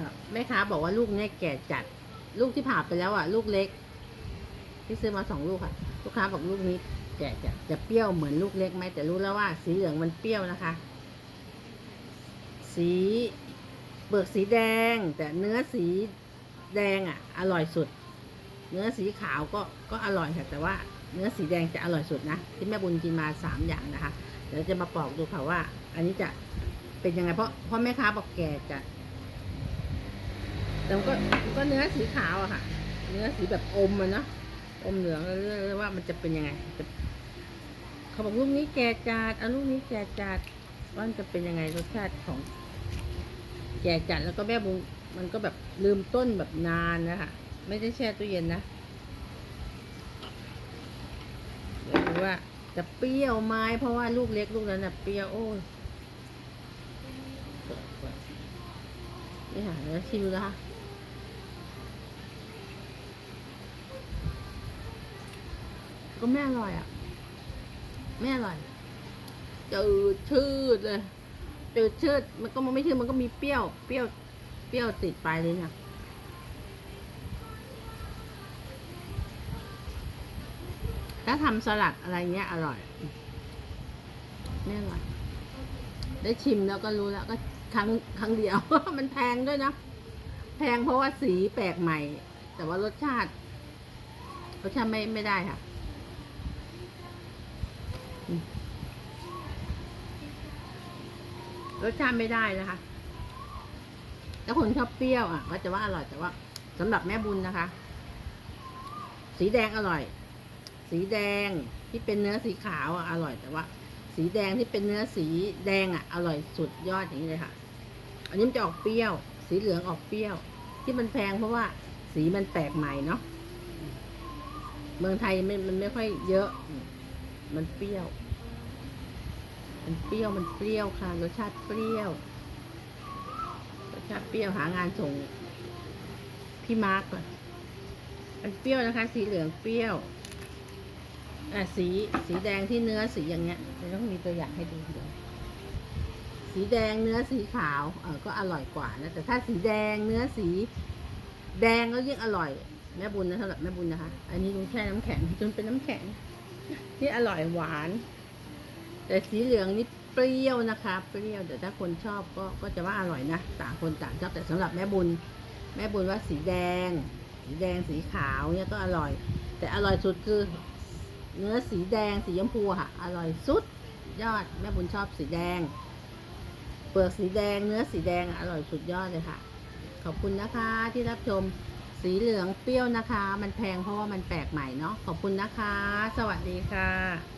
ครับแม่ค้าบอกว่าลูกเนี้ยแก่จัด ลูกที่ผ่าไปแล้วอะ ลูกเล็ก ที่ซื้อมาสองลูกค่ะ ลูกค้าบอกลูกนี้แก่จัดจะเปรี้ยวเหมือนลูกเล็กไหมแต่รู้แล้วว่า สีเหลืองมันเปรี้ยวนะคะ สีเปลือกสีแดง แต่เนื้อสีแดงอะ อร่อยสุด เนื้อสีขาวก็ก็อร่อยค่ะ แต่ว่าเนื้อสีแดงจะอร่อยสุดนะ ที่แม่บุญกินมาสามอย่างนะคะเดี๋ยวจะมาปอกดูค่ะว่า อันนี้จะเป็นยังไงเพราะเพราะแม่ค้าบอกแก่จะ แต่มันก็มันก็เนื้อสีขาวอะค่ะ เนื้อสีแบบอมอะเนาะอมเหลืองเรื่อยๆว่ามันจะเป็นยังไงจะเขาบอกลูกนี้แก่จัดเอาลูกนี้แก่จัดว่ามันจะเป็นยังไงรสชาติของ แก่จัดแล้วก็แม่บุญมันก็แบบลืมต้นแบบนานนะคะไม่ได้แช่ตู้เย็นนะเดี๋ยวดูว่าจะเปรี้ยวไหมเพราะว่าลูกเล็กลูกนั้นน่ะเปรี้ยวโอ้ยนี่ค่ะเดี๋ยวชิมดูนะคะ ก็ไม่อร่อยอะ ไม่อร่อยจืดชืดเลยจืดชืดมันก็มันไม่ชืดมันก็มีเปรี้ยว เปรี้ยว เปรี้ยวติดปลายเลยเนี่ยถ้าทำสลัดอะไรเงี้ยอร่อยนี่อร่อย ได้ชิมแล้วก็รู้แล้วก็ครั้งครั้งเดียว มันแพงด้วยนะ แพงเพราะว่าสีแปลกใหม่ แต่ว่ารสชาติรสชาติไม่ไม่ได้ค่ะ รสชาติไม่ได้นะคะ ถ้าคนชอบเปรี้ยวอะ ก็จะว่าอร่อยแต่ว่าสำหรับแม่บุญนะคะ สีแดงอร่อย สีแดงที่เป็นเนื้อสีขาวอะอร่อยแต่ว่า สีแดงที่เป็นเนื้อสีแดงอะอร่อยสุดยอดอย่างนี้เลยค่ะ อันนี้มันจะออกเปรี้ยว สีเหลืองออกเปรี้ยว ที่มันแพงเพราะว่าสีมันแปลกใหม่เนาะเมืองไทยมันมันไม่ค่อยเยอะ มันเปรี้ยว มันเปรี้ยว มันเปรี้ยวค่ะ รสชาติเปรี้ยว รสชาติเปรี้ยวหางานส่ง พี่มาร์กอนมันเปรี้ยวนะคะ สีเหลืองเปรี้ยว อะสีสีแดงที่เนื้อสีอย่างเงี้ยจะต้องมีตัวอย่างให้ดูเดี๋ยวสีแดงเนื้อสีขาว เออก็อร่อยกว่านะ แต่ถ้าสีแดงเนื้อสี แดงก็ยิ่งอร่อย แม่บุญนะสำหรับแม่บุญนะคะ อันนี้ลุงแช่น้ำแข็งจนเป็นน้ำแข็ง นี่อร่อยหวาน แต่สีเหลืองนี่เปรี้ยวนะคะ เปรี้ยวเดี๋ยวถ้าคนชอบก็ก็จะว่าอร่อยนะ ต่างคนต่างชอบแต่สำหรับแม่บุญ แม่บุญว่าสีแดง สีแดงสีขาวเนี่ยก็อร่อย แต่อร่อยสุดคือ เนื้อสีแดงสีชมพูค่ะ อร่อยสุดยอดแม่บุญชอบสีแดง เปลือกสีแดงเนื้อสีแดงอร่อยสุดยอดเลยค่ะ ขอบคุณนะคะที่รับชม สีเหลืองเปรี้ยวนะคะ มันแพงเพราะว่ามันแปลกใหม่เนาะขอบคุณนะคะ สวัสดีค่ะ